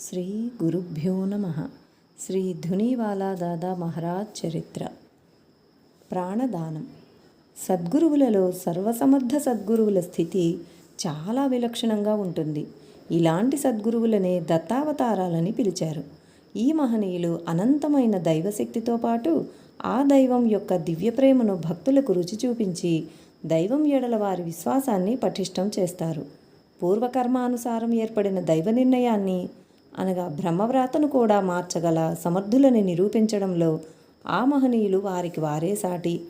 శ్రీ గురుభ్యో నమ. శ్రీ ధునీవాలా దాదా మహారాజ్ చరిత్ర. ప్రాణదానం. సద్గురువులలో సర్వసమర్థ సద్గురువుల స్థితి చాలా విలక్షణంగా ఉంటుంది. ఇలాంటి సద్గురువులనే దత్తావతారాలని పిలిచారు. ఈ మహనీయులు అనంతమైన దైవశక్తితో పాటు ఆ దైవం యొక్క దివ్య ప్రేమను భక్తులకు రుచి చూపించి దైవం ఎడల వారి విశ్వాసాన్ని పటిష్టం చేస్తారు. పూర్వకర్మానుసారం ఏర్పడిన దైవ నిర్ణయాన్ని అనగా బ్రహ్మవ్రాతను కూడా మార్చగల సమర్థులని నిరూపించడంలో ఆ మహనీయులు వారికి వారే సాటి.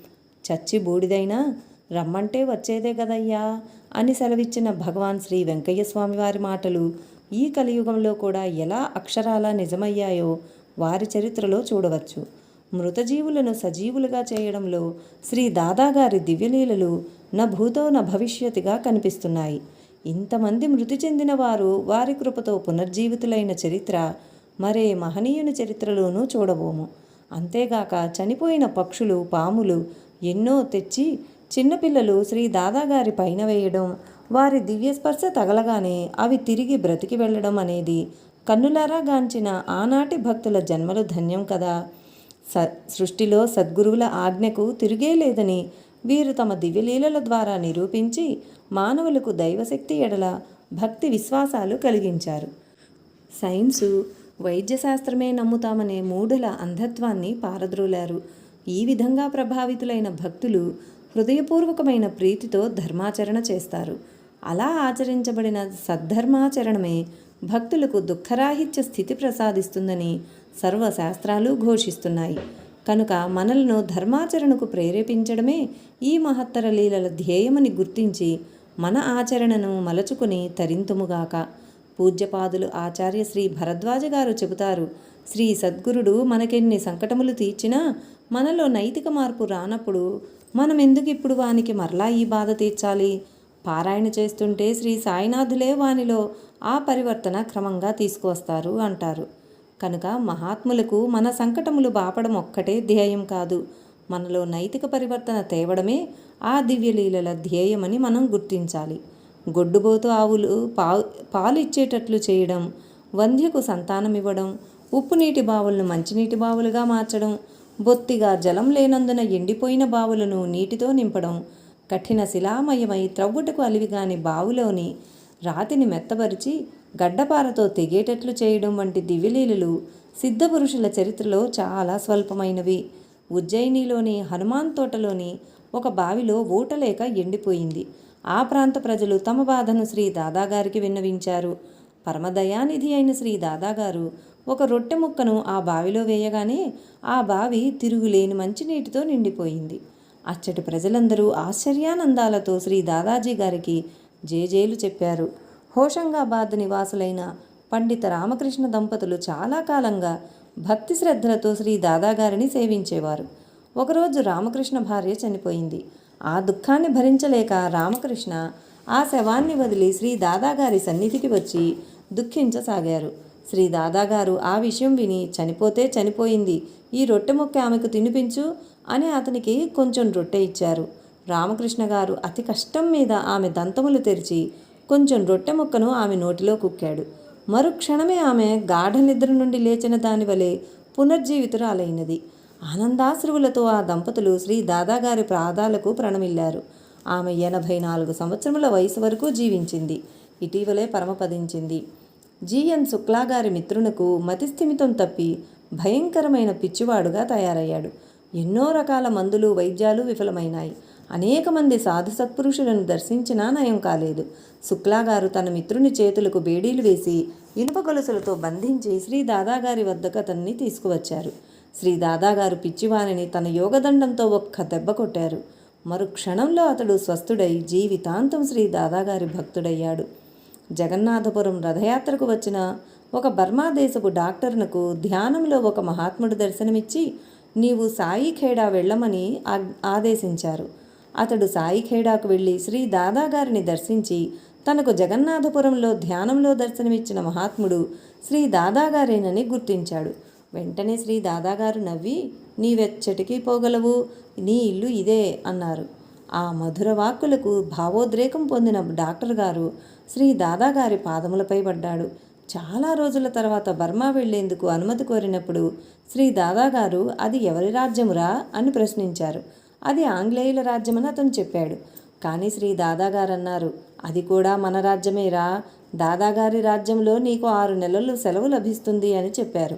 చచ్చి బూడిదైనా రమ్మంటే వచ్చేదే కదయ్యా అని సెలవిచ్చిన భగవాన్ శ్రీ వెంకయ్య స్వామి వారి మాటలు ఈ కలియుగంలో కూడా ఎలా అక్షరాలా నిజమయ్యాయో వారి చరిత్రలో చూడవచ్చు. మృతజీవులను సజీవులుగా చేయడంలో శ్రీ దాదాగారి దివ్యలీలలు నా భూతో నా భవిష్యత్తుగా కనిపిస్తున్నాయి. ఇంతమంది మృతి చెందిన వారు వారి కృపతో పునర్జీవితులైన చరిత్ర మరే మహనీయుని చరిత్రలోనూ చూడబోము. అంతేగాక చనిపోయిన పక్షులు పాములు ఎన్నో తెచ్చి చిన్నపిల్లలు శ్రీ దాదాగారి పైన వేయడం వారి దివ్యస్పర్శ తగలగానే అవి తిరిగి బ్రతికి వెళ్ళడం అనేది కన్నులారా గాంచిన ఆనాటి భక్తుల జన్మలు ధన్యం కదా. స సృష్టిలో సద్గురువుల ఆజ్ఞకు తిరిగే లేదని వీరు తమ దివ్యలీలల ద్వారా నిరూపించి మానవులకు దైవశక్తి ఎడల భక్తి విశ్వాసాలు కలిగించారు. సైన్సు వైద్యశాస్త్రమే నమ్ముతామనే మూఢుల అంధత్వాన్ని పారద్రోలారు. ఈ విధంగా ప్రభావితులైన భక్తులు హృదయపూర్వకమైన ప్రీతితో ధర్మాచరణ చేస్తారు. అలా ఆచరించబడిన సద్ధర్మాచరణమే భక్తులకు దుఃఖరాహిత్య స్థితి ప్రసాదిస్తుందని సర్వశాస్త్రాలు ఘోషిస్తున్నాయి. కనుక మనలను ధర్మాచరణకు ప్రేరేపించడమే ఈ మహత్తర లీలల ధ్యేయమని గుర్తించి మన ఆచరణను మలచుకుని తరింతుముగాక. పూజ్యపాదులు ఆచార్య శ్రీ భరద్వాజ గారు చెబుతారు శ్రీ సద్గురుడు మనకెన్ని సంకటములు తీర్చినా మనలో నైతిక మార్పు రానప్పుడు మనం ఎందుకు ఇప్పుడు వానికి మరలా ఈ బాధ తీర్చాలి? పారాయణ చేస్తుంటే శ్రీ సాయినాథులే వానిలో ఆ పరివర్తన క్రమంగా తీసుకువస్తారు అంటారు. కనుక మహాత్ములకు మన సంకటములు బాపడం ఒక్కటే ధ్యేయం కాదు. మనలో నైతిక పరివర్తన తేవడమే ఆ దివ్యలీలల ధ్యేయమని మనం గుర్తించాలి. గొడ్డుబోతు ఆవులు పా పాలు ఇచ్చేటట్లు చేయడం వంధ్యకు సంతానం ఇవ్వడం ఉప్పు నీటి బావులను మంచినీటి బావులుగా మార్చడం బొత్తిగా జలం లేనందున ఎండిపోయిన బావులను నీటితో నింపడం కఠిన శిలామయమై త్రవ్వుటకు అలివిగాని బావులోని రాతిని మెత్తపరిచి గడ్డపారతో తెగేటట్లు చేయడం వంటి దివ్యలీలలు సిద్ధపురుషుల చరిత్రలో చాలా స్వల్పమైనవి. ఉజ్జయినిలోని హనుమాన్ తోటలోని ఒక బావిలో ఊటలేక ఎండిపోయింది. ఆ ప్రాంత ప్రజలు తమ బాధను శ్రీ దాదాగారికి విన్నవించారు. పరమదయానిధి అయిన శ్రీ దాదాగారు ఒక రొట్టె ముక్కను ఆ బావిలో వేయగానే ఆ బావి తిరుగులేని మంచినీటితో నిండిపోయింది. అచ్చటి ప్రజలందరూ ఆశ్చర్యానందాలతో శ్రీ దాదాజీ గారికి జేజేలు చెప్పారు. హోషంగాబాద్ నివాసులైన పండిత రామకృష్ణ దంపతులు చాలా కాలంగా భక్తి శ్రద్ధలతో శ్రీ దాదాగారిని సేవించేవారు. ఒకరోజు రామకృష్ణ భార్య చనిపోయింది. ఆ దుఃఖాన్ని భరించలేక రామకృష్ణ ఆ శవాన్ని వదిలి శ్రీ దాదాగారి సన్నిధికి వచ్చి దుఃఖించసాగారు. శ్రీ దాదాగారు ఆ విషయం విని చనిపోతే చనిపోయింది. ఈ రొట్టె ముక్క ఆమెకు తినిపించు అని అతనికి కొంచెం రొట్టె ఇచ్చారు. రామకృష్ణ గారు అతి కష్టం మీద ఆమె దంతములు తెరిచి కొంచెం రొట్టె ముక్కను ఆమె నోటిలో కుక్కాడు. మరుక్షణమే ఆమె గాఢ నిద్ర నుండి లేచిన దాని వలె పునర్జీవితురాలైనది. ఆనందాశ్రువులతో ఆ దంపతులు శ్రీ దాదాగారి ప్రాదాలకు ప్రణమిల్లారు. ఆమె ఎనభై నాలుగు సంవత్సరముల వయసు వరకు జీవించింది. ఇటీవలే పరమపదించింది. జిఎన్ శుక్లా గారి మిత్రునకు మతిస్థిమితం తప్పి భయంకరమైన పిచ్చివాడుగా తయారయ్యాడు. ఎన్నో రకాల మందులు వైద్యాలు విఫలమైనాయి. అనేక మంది సాధు సత్పురుషులను దర్శించినా నయం కాలేదు. శుక్లా గారు తన మిత్రుని చేతులకు బేడీలు వేసి ఇనుప గొలుసులతో బంధించి శ్రీ దాదాగారి వద్దకు అతన్ని తీసుకువచ్చారు. శ్రీ దాదాగారు పిచ్చివానిని తన యోగదండంతో ఒక్క దెబ్బ కొట్టారు. మరు క్షణంలో అతడు స్వస్థుడై జీవితాంతం శ్రీ దాదాగారి భక్తుడయ్యాడు. జగన్నాథపురం రథయాత్రకు వచ్చిన ఒక బర్మాదేశపు డాక్టర్నకు ధ్యానంలో ఒక మహాత్ముడు దర్శనమిచ్చి నీవు సాయి ఖేడా వెళ్ళమని ఆదేశించారు. అతడు సాయి ఖేడాకు వెళ్ళి శ్రీ దాదాగారిని దర్శించి తనకు జగన్నాథపురంలో ధ్యానంలో దర్శనమిచ్చిన మహాత్ముడు శ్రీ దాదాగారేనని గుర్తించాడు. వెంటనే శ్రీ దాదాగారు నవ్వి నీవెచ్చటికి పోగలవు నీ ఇల్లు ఇదే అన్నారు. ఆ మధుర వాక్కులకు భావోద్రేకం పొందిన డాక్టర్ గారు శ్రీ దాదాగారి పాదములపై పడ్డాడు. చాలా రోజుల తర్వాత బర్మా వెళ్ళేందుకు అనుమతి కోరినప్పుడు శ్రీ దాదాగారు అది ఎవరి రాజ్యమురా? అని ప్రశ్నించారు. అది ఆంగ్లేయుల రాజ్యమని అతను చెప్పాడు. కానీ శ్రీ దాదాగారు అన్నారు అది కూడా మన రాజ్యమేరా? దాదాగారి రాజ్యంలో నీకు ఆరు నెలలు సెలవు లభిస్తుంది అని చెప్పారు.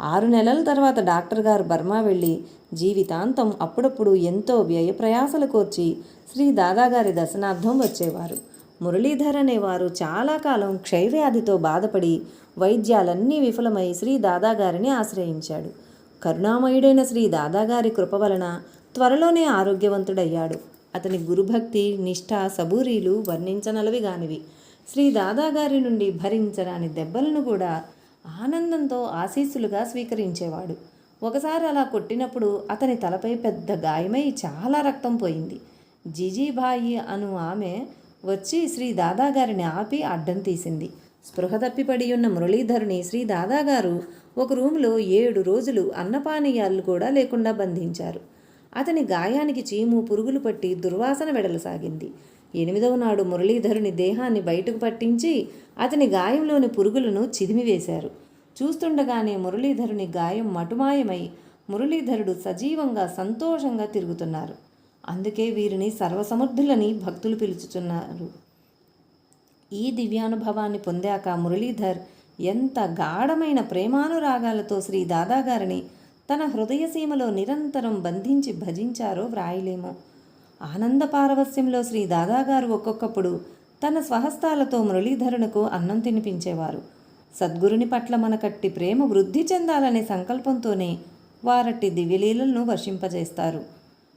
ఆరు నెలల తర్వాత డాక్టర్ గారు బర్మా వెళ్ళి జీవితాంతం అప్పుడప్పుడు ఎంతో వ్యయ ప్రయాసలు కోర్చి శ్రీ దాదాగారి దర్శనార్థం వచ్చేవారు. మురళీధర్ అనేవారు చాలా కాలం క్షయవ్యాధితో బాధపడి వైద్యాలన్నీ విఫలమై శ్రీ దాదాగారిని ఆశ్రయించాడు. కరుణామయుడైన శ్రీ దాదాగారి కృప వలన త్వరలోనే ఆరోగ్యవంతుడయ్యాడు. అతని గురుభక్తి నిష్ఠ సబూరీలు వర్ణించనలవి గానివి. శ్రీ దాదాగారి నుండి భరించరాని దెబ్బలను కూడా ఆనందంతో ఆశీస్సులుగా స్వీకరించేవాడు. ఒకసారి అలా కొట్టినప్పుడు అతని తలపై పెద్ద గాయమై చాలా రక్తం పోయింది. జిజీబాయి అను ఆమె వచ్చి శ్రీ దాదాగారిని ఆపి అడ్డం తీసింది. స్పృహ తప్పిపడి ఉన్న మురళీధరుని శ్రీ దాదాగారు ఒక రూములో ఏడు రోజులు అన్నపానీయాలు కూడా లేకుండా బంధించారు. అతని గాయానికి చీము పురుగులు పట్టి దుర్వాసన వెడలసాగింది ఎనిమిదవ నాడు మురళీధరుని దేహాన్ని బయటకు పట్టించి అతని గాయంలోని పురుగులను చిదిమివేశారు. చూస్తుండగానే మురళీధరుని గాయం మటుమాయమై మురళీధరుడు సజీవంగా సంతోషంగా తిరుగుతున్నారు. అందుకే వీరిని సర్వసమర్థులని భక్తులు పిలుచుచున్నారు. ఈ దివ్యానుభవాన్ని పొందాక మురళీధర్ ఎంత గాఢమైన ప్రేమానురాగాలతో శ్రీ దాదాగారిని తన హృదయసీమలో నిరంతరం బంధించి భజించారో వ్రాయలేమో. ఆనంద పారవస్యంలో శ్రీ దాదాగారు ఒక్కొక్కప్పుడు తన స్వహస్తాలతో మురళీధరునకు అన్నం తినిపించేవారు. సద్గురుని పట్ల మనకట్టి ప్రేమ వృద్ధి చెందాలనే సంకల్పంతోనే వారట్టి దివ్యలీలను వర్షింపజేస్తారు.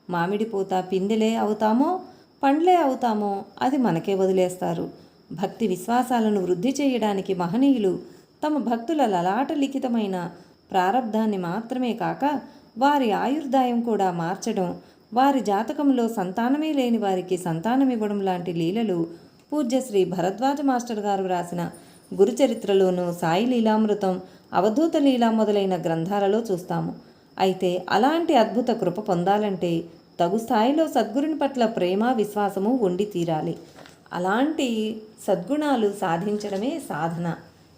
మామిడి పూత పిందెలే అవుతామో పండ్లే అవుతామో అది మనకే వదిలేస్తారు. భక్తి విశ్వాసాలను వృద్ధి చేయడానికి మహనీయులు తమ భక్తుల లలాట లిఖితమైన ప్రారబ్ధాన్ని మాత్రమే కాక వారి ఆయుర్దాయం కూడా మార్చడం వారి జాతకంలో సంతానమే లేని వారికి సంతానం ఇవ్వడం లాంటి లీలలు పూజ్యశ్రీ భరద్వాజ మాస్టర్ గారు రాసిన గురుచరిత్రలోనూ సాయి లీలామృతం అవధూత లీలా మొదలైన గ్రంథాలలో చూస్తాము. అయితే అలాంటి అద్భుత కృప పొందాలంటే తగు స్థాయిలో సద్గురుని పట్ల ప్రేమ విశ్వాసము ఉండి తీరాలి. అలాంటి సద్గుణాలు సాధించడమే సాధన.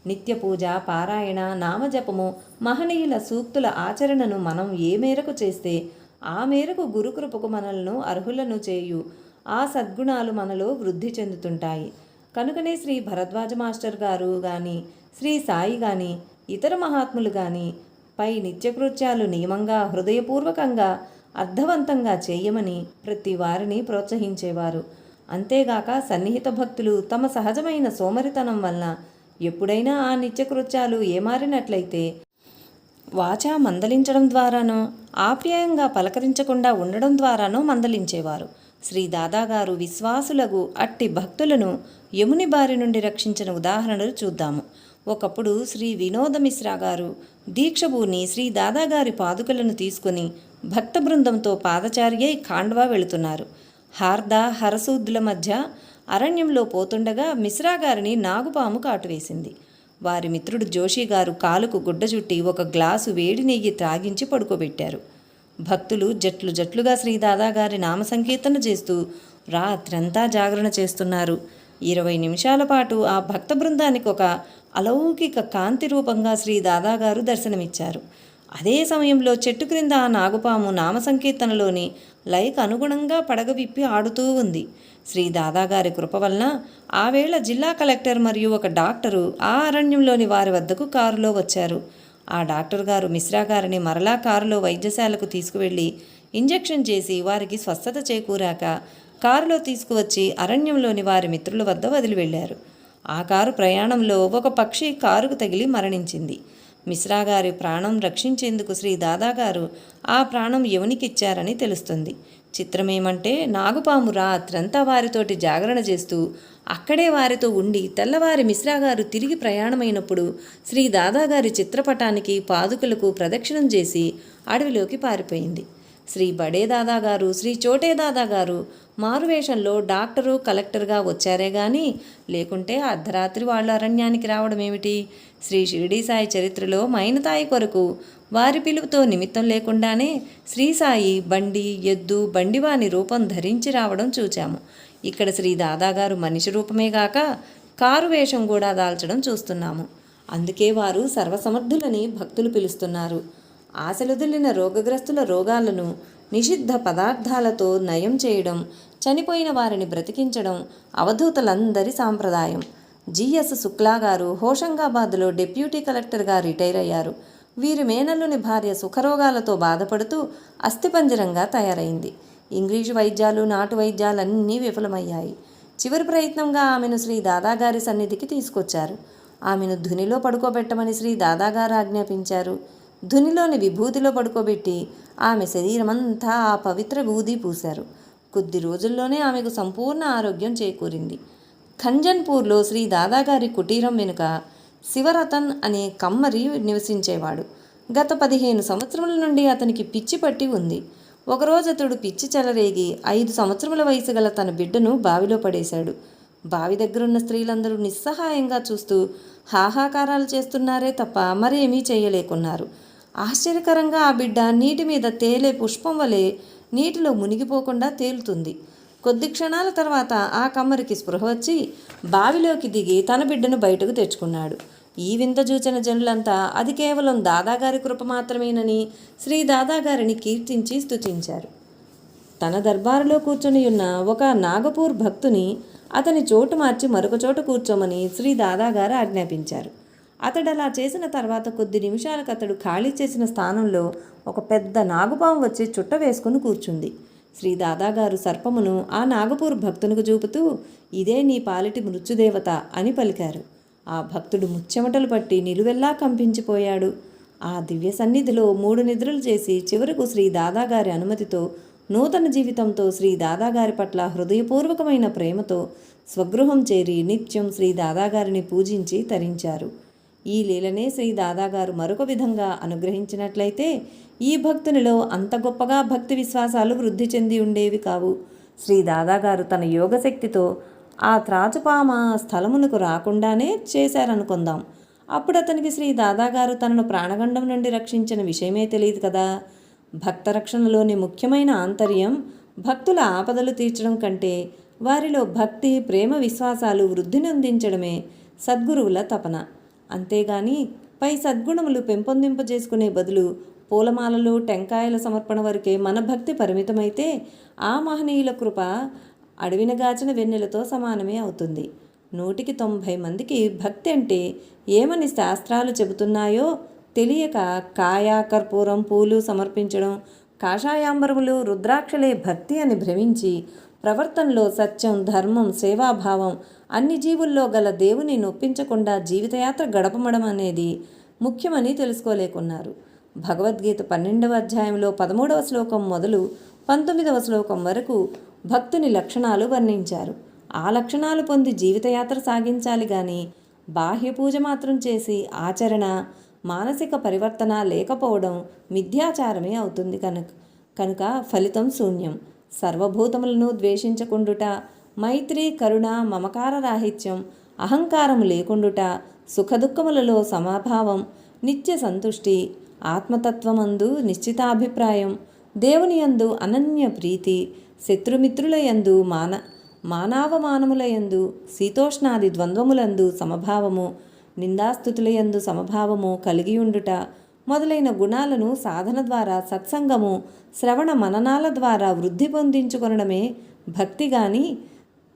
నిత్య పూజ పారాయణ నామజపము మహనీయుల సూక్తుల ఆచరణను మనం ఏ మేరకు చేస్తే ఆ మేరకు గురుకృపకు మనలను అర్హులను చేయు. ఆ సద్గుణాలు మనలో వృద్ధి చెందుతుంటాయి. కనుకనే శ్రీ భరద్వాజ మాస్టర్ గారు కానీ శ్రీ సాయి కానీ ఇతర మహాత్ములు కానీ పై నిత్యకృత్యాలు నియమంగా హృదయపూర్వకంగా అర్థవంతంగా చేయమని ప్రతి వారిని ప్రోత్సహించేవారు. అంతేగాక సన్నిహిత భక్తులు తమ సహజమైన సోమరితనం వలన ఎప్పుడైనా ఆ నిత్యకృత్యాలు ఏమారినట్లయితే వాచా మందలించడం ద్వారానో ఆప్యాయంగా పలకరించకుండా ఉండడం ద్వారానో మందలించేవారు. శ్రీ దాదాగారు విశ్వాసులకు అట్టి భక్తులను యముని బారి నుండి రక్షించిన ఉదాహరణలు చూద్దాము. ఒకప్పుడు శ్రీ వినోద మిశ్రా గారు దీక్షభూని శ్రీ దాదాగారి పాదుకలను తీసుకుని భక్త బృందంతో పాదచారి అయి ఖాండ్వా వెళుతున్నారు. హార్ద హరసూద్దుల మధ్య అరణ్యంలో పోతుండగా మిశ్రా గారిని నాగుపాము కాటువేసింది వారి మిత్రుడు జోషి గారు కాలుకు గుడ్డ చుట్టి ఒక గ్లాసు వేడి నెయ్యి త్రాగించి పడుకోబెట్టారు. భక్తులు జట్లు జట్లుగా శ్రీ దాదాగారి నామ సంకీర్తన చేస్తూ రాత్రంతా జాగరణ చేస్తున్నారు. ఇరవై నిమిషాల పాటు ఆ భక్త బృందానికి ఒక అలౌకిక కాంతి రూపంగా శ్రీ దాదాగారు దర్శనమిచ్చారు. అదే సమయంలో చెట్టు క్రింద ఆ నాగుపాము నామ సంకీర్తనలోని లయకు అనుగుణంగా పడగ విప్పి ఆడుతూ ఉంది. శ్రీ దాదాగారి కృప వలన ఆ వేళ జిల్లా కలెక్టర్ మరియు ఒక డాక్టరు ఆ అరణ్యంలోని వారి వద్దకు కారులో వచ్చారు. ఆ డాక్టర్ గారు మిశ్రా గారిని మరలా కారులో వైద్యశాలకు తీసుకువెళ్ళి ఇంజెక్షన్ చేసి వారికి స్వస్థత చేకూరాక కారులో తీసుకువచ్చి అరణ్యంలోని వారి మిత్రుల వద్ద వదిలి వెళ్ళారు ఆ కారు ప్రయాణంలో ఒక పక్షి కారుకు తగిలి మరణించింది. మిశ్రా గారి ప్రాణం రక్షించేందుకు శ్రీ దాదాగారు ఆ ప్రాణం ఎవనికిచ్చారని తెలుస్తుంది. చిత్రమేమంటే నాగుపాము రాత్రంతా వారితోటి జాగరణ చేస్తూ అక్కడే వారితో ఉండి తెల్లవారి మిశ్రా గారు తిరిగి ప్రయాణమైనప్పుడు శ్రీ దాదాగారి చిత్రపటానికి పాదుకలకు ప్రదక్షిణం చేసి అడవిలోకి పారిపోయింది. శ్రీ బడే దాదా గారు శ్రీ చోటే దాదా గారు మారువేషంలో డాక్టరు కలెక్టర్గా వచ్చారే గాని లేకుంటే అర్ధరాత్రి వాళ్ళు అరణ్యానికి రావడం ఏమిటి? శ్రీ షిరిడీ సాయి చరిత్రలో మైనతాయి కొరకు వారి పిలుపుతో నిమిత్తం లేకుండానే శ్రీసాయి బండి ఎద్దు బండివాని రూపం ధరించి రావడం చూచాము. ఇక్కడ శ్రీ దాదాగారు మనిషి రూపమే గాక కారు వేషం కూడా దాల్చడం చూస్తున్నాము. అందుకే వారు సర్వసమర్థులని భక్తులు పిలుస్తున్నారు. ఆశలుదిలిన రోగగ్రస్తుల రోగాలను నిషిద్ధ పదార్థాలతో నయం చేయడం చనిపోయిన వారిని బ్రతికించడం అవధూతలందరి సాంప్రదాయం. జిఎస్ శుక్లా గారు హోషంగాబాద్లో డిప్యూటీ కలెక్టర్గా రిటైర్ అయ్యారు. వీరి మేనల్లుని భార్య సుఖరోగాలతో బాధపడుతూ అస్థిపంజరంగా తయారైంది. ఇంగ్లీషు వైద్యాలు నాటు వైద్యాలన్నీ విఫలమయ్యాయి. చివరి ప్రయత్నంగా ఆమెను శ్రీ దాదాగారి సన్నిధికి తీసుకొచ్చారు. ఆమెను ధునిలో పడుకోబెట్టమని శ్రీ దాదాగారు ఆజ్ఞాపించారు. ధునిలోని విభూతిలో పడుకోబెట్టి ఆమె శరీరమంతా ఆ పవిత్ర బూది పూశారు. కొద్ది రోజుల్లోనే ఆమెకు సంపూర్ణ ఆరోగ్యం చేకూరింది. ఖంజన్పూర్లో శ్రీ దాదాగారి కుటీరం వెనుక శివరతన్ అనే కమ్మరి నివసించేవాడు. గత పదిహేను సంవత్సరముల నుండి అతనికి పిచ్చి పట్టి ఉంది. ఒకరోజు అతడు పిచ్చి చెలరేగి ఐదు సంవత్సరముల వయసు గల తన బిడ్డను బావిలో పడేశాడు. బావి దగ్గరున్న స్త్రీలందరూ నిస్సహాయంగా చూస్తూ హాహాకారాలు చేస్తున్నారే తప్ప మరేమీ చేయలేకున్నారు. ఆశ్చర్యకరంగా ఆ బిడ్డ నీటి మీద తేలే పుష్పం వలె నీటిలో మునిగిపోకుండా తేలుతుంది. కొద్ది క్షణాల తర్వాత ఆ కమ్మరికి స్పృహ వచ్చి బావిలోకి దిగి తన బిడ్డను బయటకు తెచ్చుకున్నాడు. ఈ వింత చూచిన జనులంతా అది కేవలం దాదాగారి కృప మాత్రమేనని శ్రీ దాదాగారిని కీర్తించి స్తుతించారు. తన దర్బారులో కూర్చొని ఉన్న ఒక నాగపూర్ భక్తుని అతని చోటు మార్చి మరొక చోట కూర్చోమని శ్రీ దాదాగారు ఆజ్ఞాపించారు. అతడు అలా చేసిన తర్వాత కొద్ది నిమిషాలకు అతడు ఖాళీ చేసిన స్థానంలో ఒక పెద్ద నాగుపాము వచ్చి చుట్ట వేసుకుని కూర్చుంది. శ్రీ దాదాగారు సర్పమును ఆ నాగపూర్ భక్తునికి చూపుతూ ఇదే నీ పాలిటి మృత్యుదేవత అని పలికారు. ఆ భక్తుడు ముచ్చెమటలు పట్టి నిలువెల్లా కంపించిపోయాడు. ఆ దివ్య సన్నిధిలో మూడు నిద్రలు చేసి చివరకు శ్రీ దాదాగారి అనుమతితో నూతన జీవితంతో శ్రీ దాదాగారి పట్ల హృదయపూర్వకమైన ప్రేమతో స్వగృహం చేరి నిత్యం శ్రీ దాదాగారిని పూజించి తరించారు. ఈ లీలనే శ్రీ దాదాగారు మరొక విధంగా అనుగ్రహించినట్లయితే ఈ భక్తునిలో అంత గొప్పగా భక్తి విశ్వాసాలు వృద్ధి చెంది ఉండేవి కావు. శ్రీ దాదాగారు తన యోగశక్తితో ఆ త్రాచుపామ స్థలమునకు రాకుండానే చేశారనుకుందాం. అప్పుడు అతనికి శ్రీ దాదాగారు తనను ప్రాణగండం నుండి రక్షించిన విషయమే తెలియదు కదా. భక్త రక్షణలోని ముఖ్యమైన ఆంతర్యం భక్తుల ఆపదలు తీర్చడం కంటే వారిలో భక్తి ప్రేమ విశ్వాసాలు వృద్ధినందించడమే సద్గురువుల తపన. అంతేగాని పై సద్గుణములు పెంపొందింపజేసుకునే బదులు పూలమాలలు టెంకాయల సమర్పణ వరకే మన భక్తి పరిమితమైతే ఆ మహనీయుల కృప అడవిన గాచిన వెన్నెలతో సమానమే అవుతుంది. నూటికి తొంభై మందికి భక్తి అంటే ఏమని శాస్త్రాలు చెబుతున్నాయో తెలియక కాయ కర్పూరం పూలు సమర్పించడం కాషాయాంబరములు రుద్రాక్షలే భక్తి అని భ్రమించి ప్రవర్తనలో సత్యం ధర్మం సేవాభావం అన్ని జీవుల్లో గల దేవుని నొప్పించకుండా జీవితయాత్ర గడపమడం అనేది ముఖ్యమని తెలుసుకోలేకున్నారు. భగవద్గీత పన్నెండవ అధ్యాయంలో పదమూడవ శ్లోకం మొదలు పంతొమ్మిదవ శ్లోకం వరకు భక్తుని లక్షణాలు వర్ణించారు. ఆ లక్షణాలు పొంది జీవితయాత్ర సాగించాలి కానీ బాహ్య పూజ మాత్రం చేసి ఆచరణ మానసిక పరివర్తన లేకపోవడం మిథ్యాచారమే అవుతుంది కనుక కనుక ఫలితం శూన్యం. సర్వభూతములను ద్వేషించకుండుట మైత్రి కరుణ మమకార రాహిత్యం అహంకారం లేకుండుట సుఖదుఖములలో సమభావం నిత్య సంతుష్టి ఆత్మతత్వమందు నిశ్చితాభిప్రాయం దేవుని యందు అనన్య ప్రీతి శత్రుమిత్రుల యందు మాన మానవమానముల యందు శీతోష్ణాది ద్వంద్వములందు సమభావము నిందాస్థుతులయందు సమభావము కలిగి ఉండుట మొదలైన గుణాలను సాధన ద్వారా సత్సంగము శ్రవణ మననాల ద్వారా వృద్ధి పొందించుకొనడమే భక్తి గాని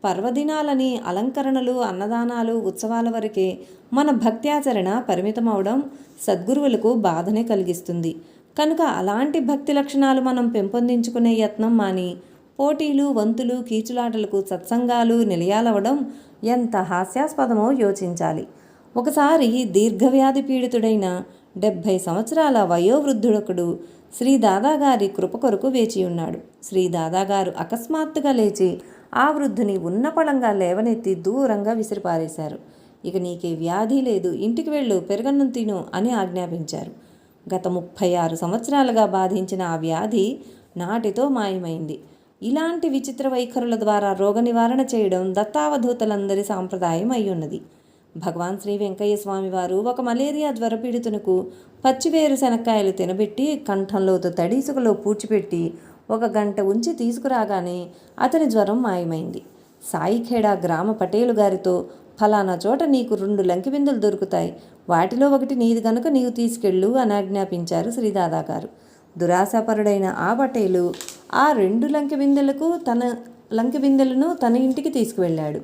పర్వదినాలని అలంకరణలు అన్నదానాలు ఉత్సవాల వరకే మన భక్త్యాచరణ పరిమితమవడం సద్గురువులకు బాధనే కలిగిస్తుంది. కనుక అలాంటి భక్తి లక్షణాలు మనం పెంపొందించుకునే యత్నం మాని పోటీలు వంతులు కీచులాటలకు సత్సంగాలు నిలయాలవడం ఎంత హాస్యాస్పదమో యోచించాలి. ఒకసారి దీర్ఘవ్యాధి పీడితుడైన డెబ్భై సంవత్సరాల వయోవృద్ధుడొకడు శ్రీ దాదాగారి కృప కొరకు వేచి ఉన్నాడు శ్రీ దాదాగారు అకస్మాత్తుగా లేచి ఆ వృద్ధుని ఉన్నపళంగా లేవనెత్తి దూరంగా విసిరిపారేశారు. ఇక నీకే వ్యాధి లేదు ఇంటికి వెళ్ళు పెరగన్నం తిను అని ఆజ్ఞాపించారు. గత ముప్పై ఆరు సంవత్సరాలుగా బాధించిన ఆ వ్యాధి నాటితో మాయమైంది. ఇలాంటి విచిత్ర వైఖరుల ద్వారా రోగ నివారణ చేయడం దత్తావధూతలందరి సాంప్రదాయం అయ్యున్నది. భగవాన్ శ్రీ వెంకయ్య స్వామి వారు ఒక మలేరియా జ్వరపీడితునకు పచ్చివేరు శనక్కాయలు తినబెట్టి కంఠంలోతో తడిసుకలో పూడ్చిపెట్టి ఒక గంట ఉంచి తీసుకురాగానే అతని జ్వరం మాయమైంది. సాయిఖేడా గ్రామ పటేలు గారితో ఫలానా చోట నీకు రెండు లంకిబిందులు దొరుకుతాయి. వాటిలో ఒకటి నీది గనుక నీవు తీసుకెళ్ళు అని ఆజ్ఞాపించారు శ్రీదాదా గారు. దురాశాపరుడైన ఆ పటేలు ఆ రెండు లంకె బిందెలకు తన లంకె బిందెలను తన ఇంటికి తీసుకువెళ్ళాడు.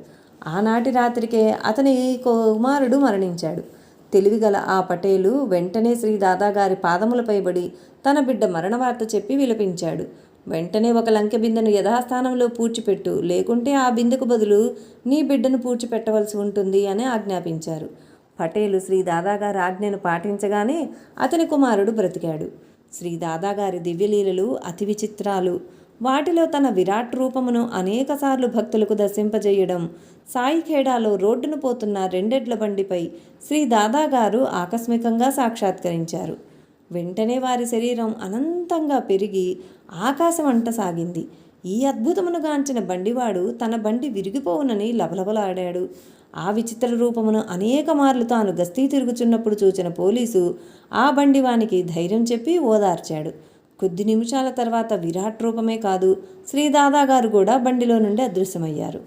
ఆనాటి రాత్రికే అతని కుమారుడు మరణించాడు. తెలివిగల ఆ పటేలు వెంటనే శ్రీ దాదాగారి పాదములపై పడి తన బిడ్డ మరణ వార్త చెప్పి విలపించాడు. వెంటనే ఒక లంకె బిందెను యథాస్థానంలో పూడ్చిపెట్టు. లేకుంటే ఆ బిందెకు బదులు నీ బిడ్డను పూడ్చిపెట్టవలసి ఉంటుంది అని ఆజ్ఞాపించారు. పటేలు శ్రీ దాదాగారి ఆజ్ఞను పాటించగానే అతని కుమారుడు బ్రతికాడు. శ్రీ దాదాగారి దివ్యలీలలు అతి విచిత్రాలు. వాటిలో తన విరాట్ రూపమును అనేకసార్లు భక్తులకు దర్శింపజేయడం సాయిఖేడాలో రోడ్డును పోతున్న రెండెడ్ల బండిపై శ్రీ దాదాగారు ఆకస్మికంగా సాక్షాత్కరించారు. వెంటనే వారి శరీరం అనంతంగా పెరిగి ఆకాశం అంట సాగింది. ఈ అద్భుతమును గాంచిన బండివాడు తన బండి విరిగిపోవునని లబలబలాడాడు ఆ విచిత్ర రూపమును అనేక మార్లు తాను గస్తీ తిరుగుచున్నప్పుడు చూచిన పోలీసు ఆ బండివానికి ధైర్యం చెప్పి ఓదార్చాడు. కొద్ది నిమిషాల తర్వాత విరాట్ రూపమే కాదు శ్రీ దాదాగారు కూడా బండిలో నుండి అదృశ్యమయ్యారు.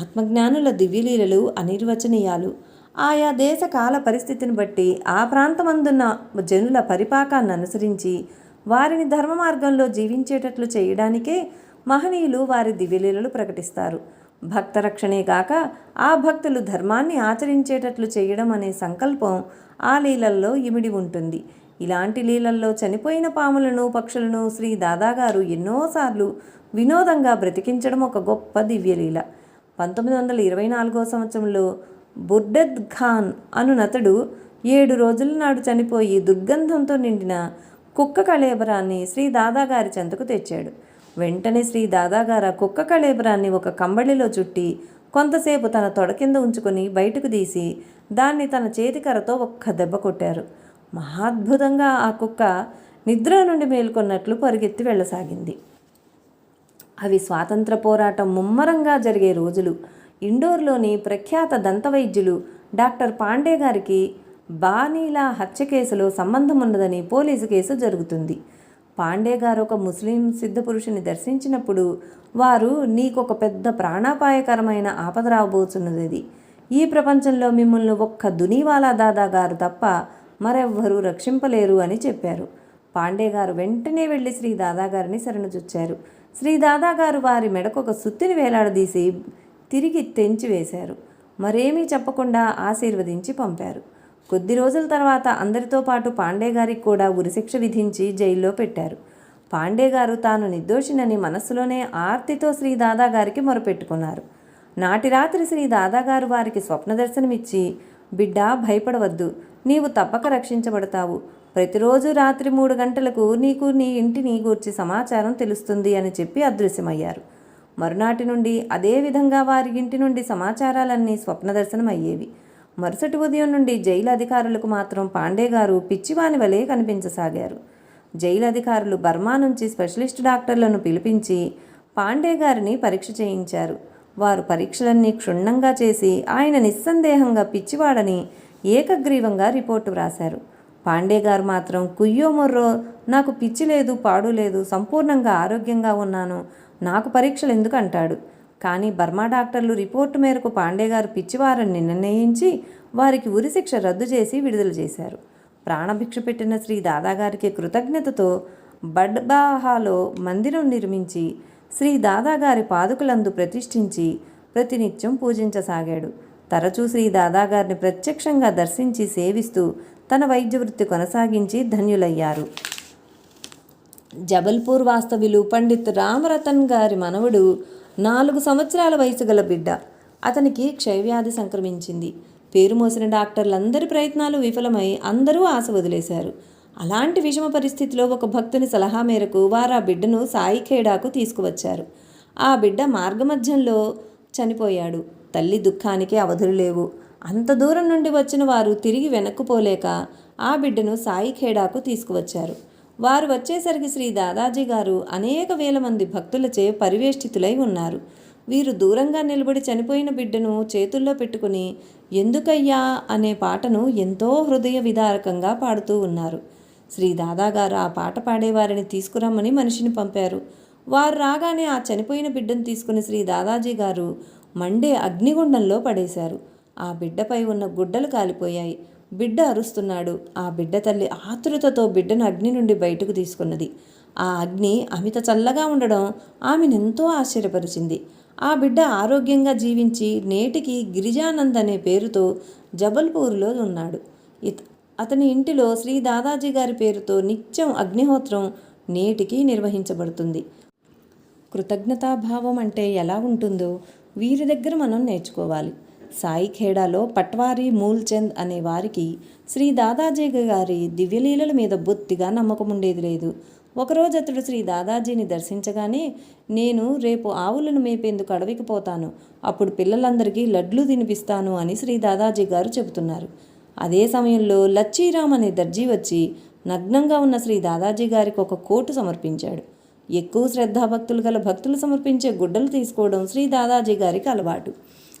ఆత్మజ్ఞానుల దివ్యలీలలు అనిర్వచనీయాలు ఆయా దేశ కాల పరిస్థితిని బట్టి ఆ ప్రాంతమందున్న జనుల పరిపాకాన్ని అనుసరించి వారిని ధర్మ మార్గంలో జీవించేటట్లు చేయడానికే మహనీయులు వారి దివ్యలీలలు ప్రకటిస్తారు. భక్త రక్షణే కాక ఆ భక్తులు ధర్మాన్ని ఆచరించేటట్లు చేయడం అనే సంకల్పం ఆ లీలల్లో ఇమిడి ఉంటుంది. ఇలాంటి లీలల్లో చనిపోయిన పాములను పక్షులను శ్రీ దాదాగారు ఎన్నోసార్లు వినోదంగా బ్రతికించడం ఒక గొప్ప దివ్యలీల. పంతొమ్మిది వందల ఇరవై నాలుగో సంవత్సరంలో బుర్డద్ ఖాన్ అనునతడు ఏడు రోజుల నాడు చనిపోయి దుర్గంధంతో నిండిన కుక్క కళేబరాన్ని శ్రీ దాదాగారి చెంతకు తెచ్చాడు. వెంటనే శ్రీ దాదాగారు ఆ కుక్క కళేబరాన్ని ఒక కంబళిలో చుట్టి కొంతసేపు తన తొడ కింద ఉంచుకొని బయటకు తీసి దాన్ని తన చేతికరతో ఒక్క దెబ్బ కొట్టారు. మహాద్భుతంగా ఆ కుక్క నిద్ర నుండి మేల్కొన్నట్లు పరుగెత్తి వెళ్ళసాగింది. అవి స్వాతంత్ర పోరాటం ముమ్మరంగా జరిగే రోజులు. ఇండోర్లోని ప్రఖ్యాత దంతవైద్యులు డాక్టర్ పాండే గారికి బానీలా హత్య కేసులో సంబంధం ఉన్నదని పోలీసు కేసు జరుగుతుంది. పాండే గారు ఒక ముస్లిం సిద్ధ పురుషుని దర్శించినప్పుడు వారు నీకొక పెద్ద ప్రాణాపాయకరమైన ఆపద రాబోతున్నది ఈ ప్రపంచంలో మిమ్మల్ని ఒక్క దునీవాలా దాదా గారు తప్ప మరెవ్వరూ రక్షింపలేరు అని చెప్పారు. పాండే గారు వెంటనే వెళ్ళి శ్రీ దాదాగారిని శరణుచొచ్చారు శ్రీ దాదాగారు వారి మెడకు ఒక సుత్తిని వేలాడదీసి తిరిగి తెంచి వేశారు. మరేమీ చెప్పకుండా ఆశీర్వదించి పంపారు. కొద్ది రోజుల తర్వాత అందరితో పాటు పాండే గారికి కూడా ఉరిశిక్ష విధించి జైల్లో పెట్టారు. పాండే గారు తాను నిర్దోషినని మనస్సులోనే ఆర్తితో శ్రీ దాదాగారికి మొరపెట్టుకున్నారు. నాటి రాత్రి శ్రీ దాదాగారు వారికి స్వప్న దర్శనమిచ్చి బిడ్డ భయపడవద్దు. నీవు తప్పక రక్షించబడతావు. ప్రతిరోజు రాత్రి మూడు గంటలకు నీకు నీ ఇంటిని గూర్చి సమాచారం తెలుస్తుంది అని చెప్పి అదృశ్యమయ్యారు. మరునాటి నుండి అదేవిధంగా వారి ఇంటి నుండి సమాచారాలన్నీ స్వప్న దర్శనం అయ్యేవి. మరుసటి ఉదయం నుండి జైలు అధికారులకు మాత్రం పాండే గారు పిచ్చివాని వలె కనిపించసాగారు. జైలు అధికారులు బర్మా నుంచి స్పెషలిస్ట్ డాక్టర్లను పిలిపించి పాండే గారిని పరీక్ష చేయించారు. వారు పరీక్షలన్నీ క్షుణ్ణంగా చేసి ఆయన నిస్సందేహంగా పిచ్చివాడని ఏకగ్రీవంగా రిపోర్టు వ్రాశారు. పాండే గారు మాత్రం కుయ్యో మొర్రో నాకు పిచ్చి లేదు పాడు లేదు సంపూర్ణంగా ఆరోగ్యంగా ఉన్నాను నాకు పరీక్షలు ఎందుకు అంటాడు కానీ బర్మా డాక్టర్లు రిపోర్టు మేరకు పాండే గారు పిచ్చివారని నిర్ణయించి వారికి ఉరిశిక్ష రద్దు చేసి విడుదల చేశారు. ప్రాణభిక్ష పెట్టిన శ్రీ దాదాగారికి కృతజ్ఞతతో బడ్బాహాలో మందిరం నిర్మించి శ్రీ దాదాగారి పాదుకలందు ప్రతిష్ఠించి ప్రతినిత్యం పూజించసాగాడు. తరచూ శ్రీ దాదాగారిని ప్రత్యక్షంగా దర్శించి సేవిస్తూ తన వైద్య వృత్తి కొనసాగించి ధన్యులయ్యారు. జబల్పూర్ వాస్తవ్యులు పండిత్ రామరతన్ గారి మనవడు నాలుగు సంవత్సరాల వయసు గల బిడ్డ. అతనికి క్షయవ్యాధి సంక్రమించింది. పేరు మోసిన డాక్టర్లందరి ప్రయత్నాలు విఫలమై అందరూ ఆశ వదిలేశారు. అలాంటి విషమ పరిస్థితిలో ఒక భక్తుని సలహా మేరకు వారు ఆ బిడ్డను సాయి ఖేడాకు తీసుకువచ్చారు. ఆ బిడ్డ మార్గమధ్యంలో చనిపోయాడు. తల్లి దుఃఖానికి అవధులు లేవు. అంత దూరం నుండి వచ్చిన వారు తిరిగి వెనక్కుపోలేక ఆ బిడ్డను సాయి ఖేడాకు తీసుకువచ్చారు. వారు వచ్చేసరికి శ్రీ దాదాజీ గారు అనేక వేల మంది భక్తులచే పరివేష్టితులై ఉన్నారు. వీరు దూరంగా నిలబడి చనిపోయిన బిడ్డను చేతుల్లో పెట్టుకుని ఎందుకయ్యా? అనే పాటను ఎంతో హృదయ విదారకంగా పాడుతూ ఉన్నారు. శ్రీ దాదాగారు ఆ పాట పాడేవారిని తీసుకురమ్మని మనిషిని పంపారు. వారు రాగానే ఆ చనిపోయిన బిడ్డను తీసుకుని శ్రీ దాదాజీ గారు మండే అగ్నిగుండంలో పడేశారు. ఆ బిడ్డపై ఉన్న గుడ్డలు కాలిపోయాయి. బిడ్డ అరుస్తున్నాడు. ఆ బిడ్డ తల్లి ఆతురతతో బిడ్డను అగ్ని నుండి బయటకు తీసుకున్నది. ఆ అగ్ని అమిత చల్లగా ఉండడం ఆమెనెంతో ఆశ్చర్యపరిచింది. ఆ బిడ్డ ఆరోగ్యంగా జీవించి నేటికి గిరిజానంద్ అనే పేరుతో జబల్పూర్లో ఉన్నాడు. అతని ఇంటిలో శ్రీ దాదాజీ గారి పేరుతో నిత్యం అగ్నిహోత్రం నేటికి నిర్వహించబడుతుంది. కృతజ్ఞతాభావం అంటే ఎలా ఉంటుందో వీరి దగ్గర మనం నేర్చుకోవాలి. సాయి ఖేడాలో మూల్చంద్ అనే వారికి శ్రీ దాదాజీ గారి దివ్యలీలల మీద బొత్తిగా నమ్మకం ఉండేది లేదు. ఒకరోజు అతడు శ్రీ దాదాజీని దర్శించగానే నేను రేపు ఆవులను మేపేందుకు అడవికి పోతాను. అప్పుడు పిల్లలందరికీ లడ్లు తినిపిస్తాను అని శ్రీ దాదాజీ గారు చెబుతున్నారు. అదే సమయంలో లచ్చీరామ్ అనే దర్జీ వచ్చి నగ్నంగా ఉన్న శ్రీ దాదాజీ గారికి ఒక కోటు సమర్పించాడు. ఎక్కువ శ్రద్ధాభక్తులు గల భక్తులు సమర్పించే గుడ్డలు తీసుకోవడం శ్రీ దాదాజీ గారికి అలవాటు.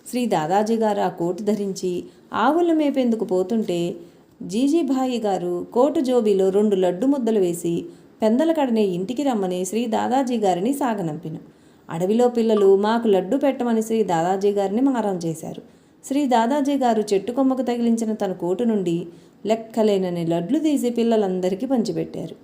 శ్రీ దాదాజీ గారు ఆ కోటు ధరించి ఆవులు మేపేందుకు పోతుంటే జీజీభాయి గారు కోటు జోబీలో రెండు లడ్డు ముద్దలు వేసి పెందలకడనే ఇంటికి రమ్మని శ్రీ దాదాజీ గారిని సాగనంపిన. అడవిలో పిల్లలు మాకు లడ్డు పెట్టమని శ్రీ దాదాజీ గారిని మారం చేశారు. శ్రీ దాదాజీ గారు చెట్టు కొమ్మకు తగిలించిన తన కోటు నుండి లెక్కలేనని లడ్లు తీసి పిల్లలందరికీ పంచిపెట్టారు.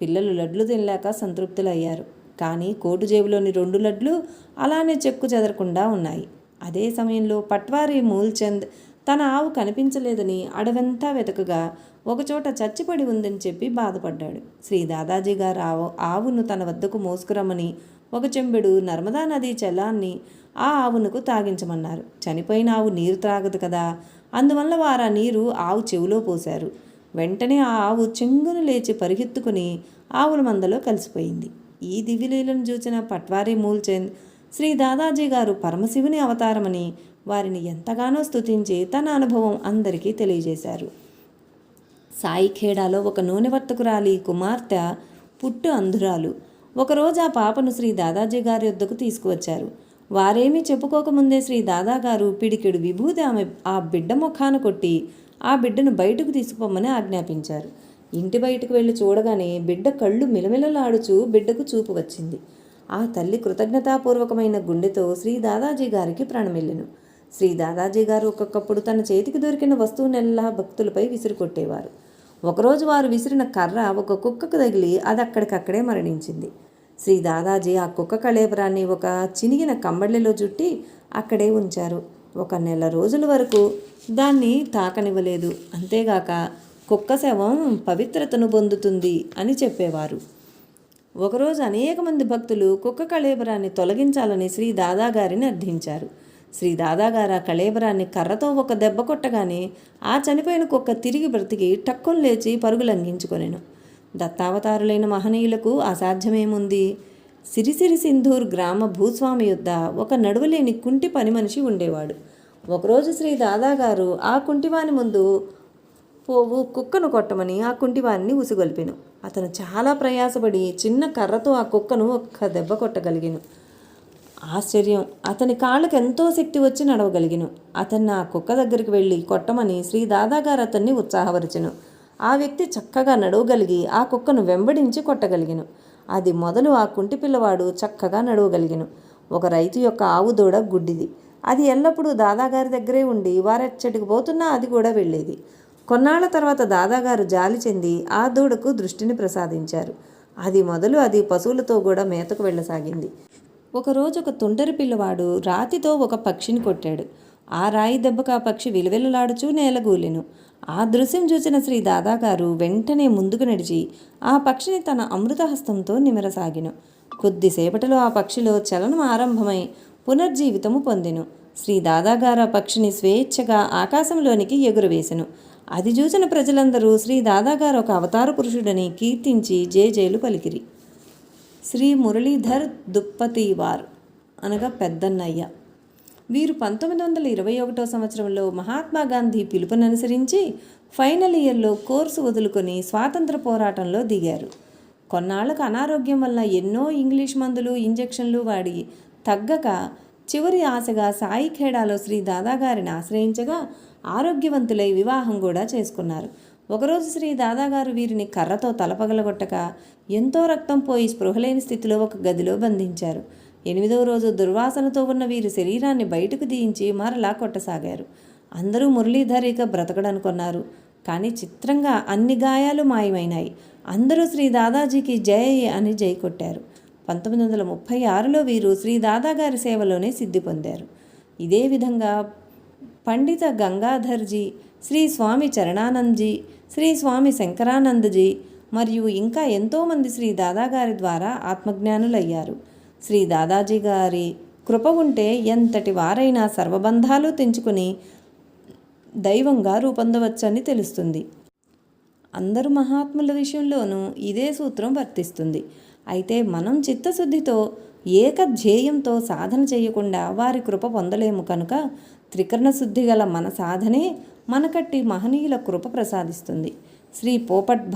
పిల్లలు లడ్లు తినలేక సంతృప్తులయ్యారు. కానీ కోటు జేబులోని రెండు లడ్లు అలానే చెక్కు చెదరకుండా ఉన్నాయి. అదే సమయంలో పట్వారీ మూల్చంద్ తన ఆవు కనిపించలేదని అడవంతా వెతకగా ఒకచోట చచ్చిపడి ఉందని చెప్పి బాధపడ్డాడు. శ్రీ దాదాజీ గారు ఆవు ఆవును తన వద్దకు మోసుకురమ్మని ఒక చెంబెడు నర్మదా నదీ చలాన్ని ఆ ఆవునకు తాగించమన్నారు. చనిపోయిన ఆవు నీరు త్రాగదు కదా. అందువల్ల వారు ఆ నీరు ఆవు చెవిలో పోశారు. వెంటనే ఆ ఆవు చెంగును లేచి పరిగెత్తుకుని ఆవుల మందలో కలిసిపోయింది. ఈ దివ్యలీలను చూసిన పట్వారీ మూల్చంద్ శ్రీ దాదాజీ గారు పరమశివుని అవతారమని వారిని ఎంతగానో స్తుతించి తన అనుభవం అందరికీ తెలియజేశారు. సాయి ఖేడాలో ఒక నూనె వర్తకురాలి కుమార్తె పుట్టు అంధురాలు. ఒకరోజు ఆ పాపను శ్రీ దాదాజీ గారి వద్దకు తీసుకువచ్చారు. వారేమీ చెప్పుకోకముందే శ్రీ దాదా గారు పిడికెడు విభూతి ఆమె ఆ బిడ్డ ముఖాన కొట్టి ఆ బిడ్డను బయటకు తీసుకుపోమని ఆజ్ఞాపించారు. ఇంటి బయటకు వెళ్ళి చూడగానే బిడ్డ కళ్ళు మిలమిలలాడుచు బిడ్డకు చూపు వచ్చింది. ఆ తల్లి కృతజ్ఞతాపూర్వకమైన గుండెతో శ్రీ దాదాజీ గారికి ప్రాణమిల్లెను శ్రీ దాదాజీ గారు ఒక్కొక్కప్పుడు తన చేతికి దొరికిన వస్తువునెల్లా భక్తులపై విసిరుకొట్టేవారు ఒకరోజు వారు విసిరిన కర్ర ఒక కుక్కకు తగిలి అది అక్కడికక్కడే మరణించింది. శ్రీ దాదాజీ ఆ కుక్క కళేబరాన్ని ఒక చినిగిన కంబళ్ళిలో చుట్టి అక్కడే ఉంచారు. ఒక నెల రోజుల వరకు దాన్ని తాకనివ్వలేదు. అంతేగాక కుక్క శవం పవిత్రతను పొందుతుంది అని చెప్పేవారు. ఒకరోజు అనేక మంది భక్తులు కుక్క కళేబరాన్ని తొలగించాలని శ్రీ దాదాగారిని అర్థించారు. శ్రీ దాదాగారు ఆ కళేబరాన్ని కర్రతో ఒక దెబ్బ కొట్టగానే ఆ చనిపోయిన కుక్క తిరిగి బ్రతికి టక్కును లేచి పరుగులంఘించుకొనెను. దత్తావతారులైన మహనీయులకు అసాధ్యమేముంది? సిరిసిరి సింధూర్ గ్రామ భూస్వామి యొద్ద ఒక నడువలేని కుంటి పని మనిషి ఉండేవాడు. ఒకరోజు శ్రీ దాదాగారు ఆ కుంటివాని ముందు పోవు కుక్కను కొట్టమని ఆ కుంటివారిని ఉసిగొల్పెను అతను చాలా ప్రయాసపడి చిన్న కర్రతో ఆ కుక్కను ఒక్క దెబ్బ కొట్టగలిగాను. ఆశ్చర్యం అతని కాళ్ళకు ఎంతో శక్తి వచ్చి నడవగలిగాను. అతన్ని ఆ కుక్క దగ్గరికి వెళ్ళి కొట్టమని శ్రీ దాదాగారు అతన్ని ఉత్సాహపరిచెను. ఆ వ్యక్తి చక్కగా నడవగలిగి ఆ కుక్కను వెంబడించి కొట్టగలిగాను. అది మొదలు ఆ కుంటి పిల్లవాడు చక్కగా నడవగలిగిను. ఒక రైతు యొక్క ఆవు దూడ గుడ్డిది. అది ఎల్లప్పుడూ దాదాగారి దగ్గరే ఉండి వారెచ్చటికి పోతున్నా అది కూడా వెళ్ళేది. కొన్నాళ్ళ తర్వాత దాదాగారు జాలి చెంది ఆ దూడకు దృష్టిని ప్రసాదించారు. అది మొదలు అది పశువులతో కూడా మేతకు వెళ్ళసాగింది. ఒకరోజు ఒక తొండరి పిల్లవాడు రాతితో ఒక పక్షిని కొట్టాడు. ఆ రాయి దెబ్బకు ఆ పక్షి విలువెలలాడుచూ నేలగూలెను. ఆ దృశ్యం చూసిన శ్రీ దాదాగారు వెంటనే ముందుకు నడిచి ఆ పక్షిని తన అమృతహస్తంతో నిమరసాగిను. కొద్దిసేపటిలో ఆ పక్షిలో చలనం ఆరంభమై పునర్జీవితము పొందెను. శ్రీ దాదాగారు ఆ పక్షిని స్వేచ్ఛగా ఆకాశంలోనికి ఎగురవేశెను అది చూసిన ప్రజలందరూ శ్రీ దాదాగారు ఒక అవతార పురుషుడని కీర్తించి జేజేలు పలికిరి. శ్రీ మురళీధర్ దుప్పతివార్ అనగా పెద్దన్నయ్య. వీరు పంతొమ్మిది వందల ఇరవై ఒకటో సంవత్సరంలో మహాత్మా గాంధీ పిలుపుననుసరించి ఫైనల్ ఇయర్లో కోర్సు వదులుకొని స్వాతంత్ర పోరాటంలో దిగారు. కొన్నాళ్ళకు అనారోగ్యం వల్ల ఎన్నో ఇంగ్లీష్ మందులు ఇంజెక్షన్లు వాడి తగ్గక చివరి ఆశగా సాయి ఖేడాలో శ్రీ దాదాగారిని ఆశ్రయించగా ఆరోగ్యవంతులై వివాహం కూడా చేసుకున్నారు. ఒకరోజు శ్రీ దాదాగారు వీరిని కర్రతో తలపగలగొట్టక ఎంతో రక్తం పోయి స్పృహలేని స్థితిలో ఒక గదిలో బంధించారు. ఎనిమిదవ రోజు దుర్వాసనతో ఉన్న వీరి శరీరాన్ని బయటకు తీయించి మరలా కొట్టసాగారు. అందరూ మురళీధరిక బ్రతకడనుకున్నారు. కానీ చిత్రంగా అన్ని గాయాలు మాయమైనాయి. అందరూ శ్రీ దాదాజీకి జై అని జై కొట్టారు పంతొమ్మిది వందల ముప్పై ఆరులో వీరు శ్రీ దాదా గారి సేవలోనే సిద్ధి పొందారు. ఇదే విధంగా పండిత గంగాధర్జీ శ్రీ స్వామి చరణానంద్జీ శ్రీ స్వామి శంకరానందజీ మరియు ఇంకా ఎంతోమంది శ్రీ దాదా గారి ద్వారా ఆత్మజ్ఞానులయ్యారు. శ్రీ దాదాజీ గారి కృప ఉంటే ఎంతటి వారైనా సర్వబంధాలు తెంచుకుని దైవంగా రూపొందవచ్చని తెలుస్తుంది. అందరు మహాత్ముల విషయంలోనూ ఇదే సూత్రం వర్తిస్తుంది. అయితే మనం చిత్తశుద్ధితో ఏక ధ్యేయంతో సాధన చేయకుండా వారి కృప పొందలేము కనుక త్రికరణ శుద్ధి గల మన సాధనే మనకట్టి మహనీయుల కృప ప్రసాదిస్తుంది. శ్రీ పోపట్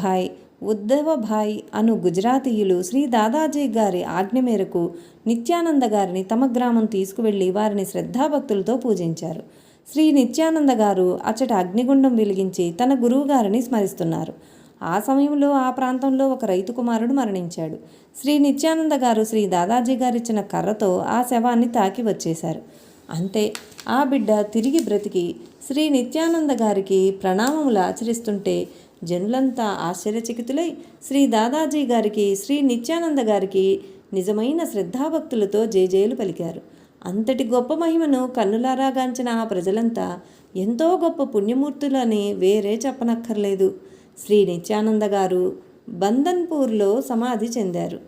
భాయ్ అను గుజరాతీయులు శ్రీ దాదాజీ గారి ఆజ్ఞ మేరకు నిత్యానంద గారిని తమ గ్రామం తీసుకువెళ్ళి వారిని శ్రద్ధాభక్తులతో పూజించారు. శ్రీ నిత్యానంద గారు అచ్చట అగ్నిగుండం వెలిగించి తన గురువు గారిని స్మరిస్తున్నారు. ఆ సమయంలో ఆ ప్రాంతంలో ఒక రైతు కుమారుడు మరణించాడు. శ్రీ నిత్యానంద గారు శ్రీ దాదాజీ గారిచ్చిన కర్రతో ఆ శవాన్ని తాకి వచ్చేశారు. అంతే ఆ బిడ్డ తిరిగి బ్రతికి శ్రీ నిత్యానంద గారికి ప్రణామములు ఆచరిస్తుంటే జనులంతా ఆశ్చర్యచకితులై శ్రీ దాదాజీ గారికి శ్రీ నిత్యానంద గారికి నిజమైన శ్రద్ధాభక్తులతో జేజేలు పలికారు. అంతటి గొప్ప మహిమను కన్నులారాగాంచిన ఆ ప్రజలంతా ఎంతో గొప్ప పుణ్యమూర్తులని వేరే చెప్పనక్కర్లేదు. శ్రీ నిత్యానంద గారు బందన్పూర్లో సమాధి చెందారు.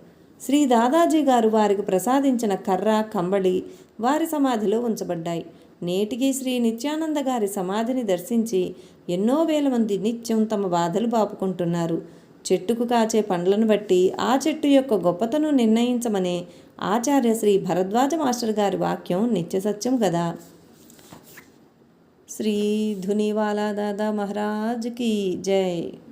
శ్రీ దాదాజీ గారు వారికి ప్రసాదించిన కర్ర కంబళి వారి సమాధిలో ఉంచబడ్డాయి. నేటికి శ్రీ నిత్యానంద గారి సమాధిని దర్శించి ఎన్నో వేల మంది నిత్యం తమ బాధలు బాపుకుంటున్నారు. చెట్టుకు కాచే పండ్లను బట్టి ఆ చెట్టు యొక్క గొప్పతను నిర్ణయించమనే ఆచార్య శ్రీ భరద్వాజ మాస్టర్ గారి వాక్యం నిత్య సత్యం కదా శ్రీ ధునివాలా దాదా మహారాజ్కి జై